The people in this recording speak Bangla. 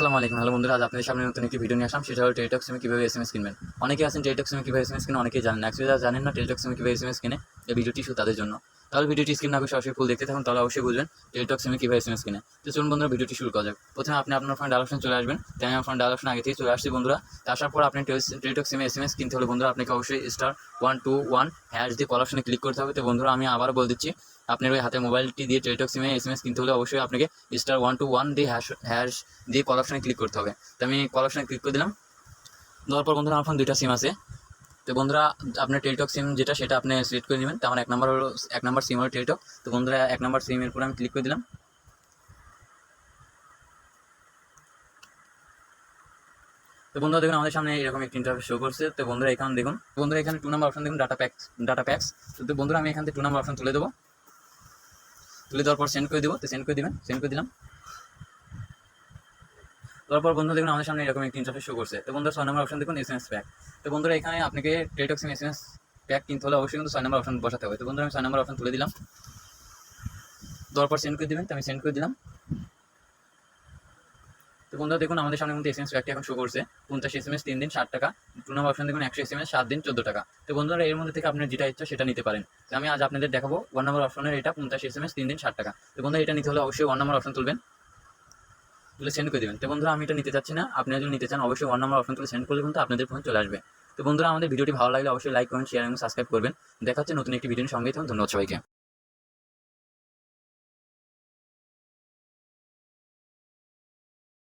আসসালামু আলাইকুম। হ্যালো বন্ধুরা, আজ আপনাদের সামনে নতুন একটি ভিডিও নিয়ে আসলাম। সেটা হলো টেলিটক সিমে কীভাবে এস এম এস কিনবেন। অনেকে আছেন টেলিটক সিমে কীভাবে এস এম এস কিনে অনেকেই জানেন অ্যাকচুয়ালি যারা জানেন না টেলিটক সিমে কীভাবে এস এম এস কিনে এই ভিডিওটি শুধু তাদের জন্য। তাহলে ভিডিওটি স্ক্রিন না সরাসরি ফুল দেখতে থাকুন, তাহলে অবশ্যই বুঝবেন টেলিটক সিমে কীভাবে এস এস কিনে। তো চলুন বন্ধুরা, ভিডিওটি শুরু করা যাক। প্রথমে আপনি আপনার ফোন ডাল অপশন চলে আসবেন। তাই আমি ফোন ডাল অপশন আগে থেকে চলে আসছি বন্ধুরা। আসার পর আপনি টেলিটক সিমে এস এস কিনতে হলে বন্ধুরা, আপনাকে অবশ্যই star one two one hash দিয়ে কল অপশনে ক্লিক করতে হবে। তো বন্ধুরা, আমি আবার বলে দিচ্ছি আপনার ওই হাতে মোবাইলটি দিয়ে টেলিটক সিমে এস এম এস কিনতে হলে অবশ্যই আপনাকে স্টার ওয়ান টু ওয়ান দিয়ে হ্যাশ হ্যাশ দিয়ে কল অপশনে ক্লিক করতে হবে। তো আমি কল অপশনে ক্লিক করে দিলাম। দেওয়ার পর বন্ধুরা, আমার ফোন দুইটা সিম আছে। তো বন্ধুরা, আপনার টেলিটক সিম যেটা, সেটা আপনি সিলেক্ট করে নেবেন। তো আমার এক নম্বর হলো, এক নম্বর সিম হলো টেলিটক তো বন্ধুরা, এক নাম্বার সিমের উপর আমি ক্লিক করে দিলাম। তো বন্ধুরা, দেখুন, আমাদের সামনে এরকম একটি ইন্টারফেস শো করছে। তো বন্ধুরা, এখানে দেখুন, বন্ধুরা, এখানে টু নাম্বার অপশন দেখুন ডাটা প্যাক্স ডাটা প্যাক্স তো বন্ধুরা, আমি এখান থেকে টু নাম্বার অপশন তুলে দেবো। তুলে দেওয়ার পর সেন্ড করে দেবো। তো সেন্ড করে দিবেন সেন্ড করে দিলাম। তারপর বন্ধু দেখুন আমাদের সামনে এরকম একটি ইন্টারফেস শো করছে। তো বন্ধুরা ছয় নম্বর অপশন দেখুন এস এম এস প্যাক তো বন্ধুরা এখানে আপনাকে Teletalk SIM S M pack কিনতে হলে অবশ্যই কিন্তু ছয় নম্বর অপশন বসাতে হবে। তো বন্ধুরা আমি ছয় নম্বর অপশন তুলে দিলাম। দেওয়ার পর সেন্ড করে দিবেন, তো আমি সেন্ড করে দিলাম। তো বন্ধুরা দেখুন আমাদের সামনে কিন্তু এস এস প্যাকটি এখন শো করছে। পঞ্চাশ এস এম এস তিন দিন, ষাট টাকা। টু নম্বর অপশন দেখুন একশো এস এম এস সাত দিন, চোদ্দ টাকা। তো বন্ধুরা এর মধ্যে থেকে আপনার যেটা ইচ্ছা সেটা নিতে পারেন। তো আমি আজ আপনাদের দেখাবো ওয়ান নম্বর অপশনের এটা পঞ্চাশ এস এম এস তিন দিন, ষাট টাকা। তো বন্ধুরা এটা নিতে হলে অবশ্যই ওয়ান নম্বর অপশন তুলবেন। তুলে সেন্ড করে দেবেন। তো বন্ধুরা, আমি এটা নিতে চাচ্ছি না। আপনি যদি নিতে চান, অবশ্যই ওয়ান নম্বর অপশন তুলে সেন্ড করলে কিন্তু আপনাদের ফোন চলে আসবে। তো বন্ধুরা, আমাদের ভিডিওটি ভালো লাগলে অবশ্যই লাইক কমেন্ট শেয়ার এবং সাবস্ক্রাইব করবেন। দেখা হচ্ছে নতুন একটি ভিডিওর সঙ্গে থাকুন। ধন্যবাদ সবাইকে।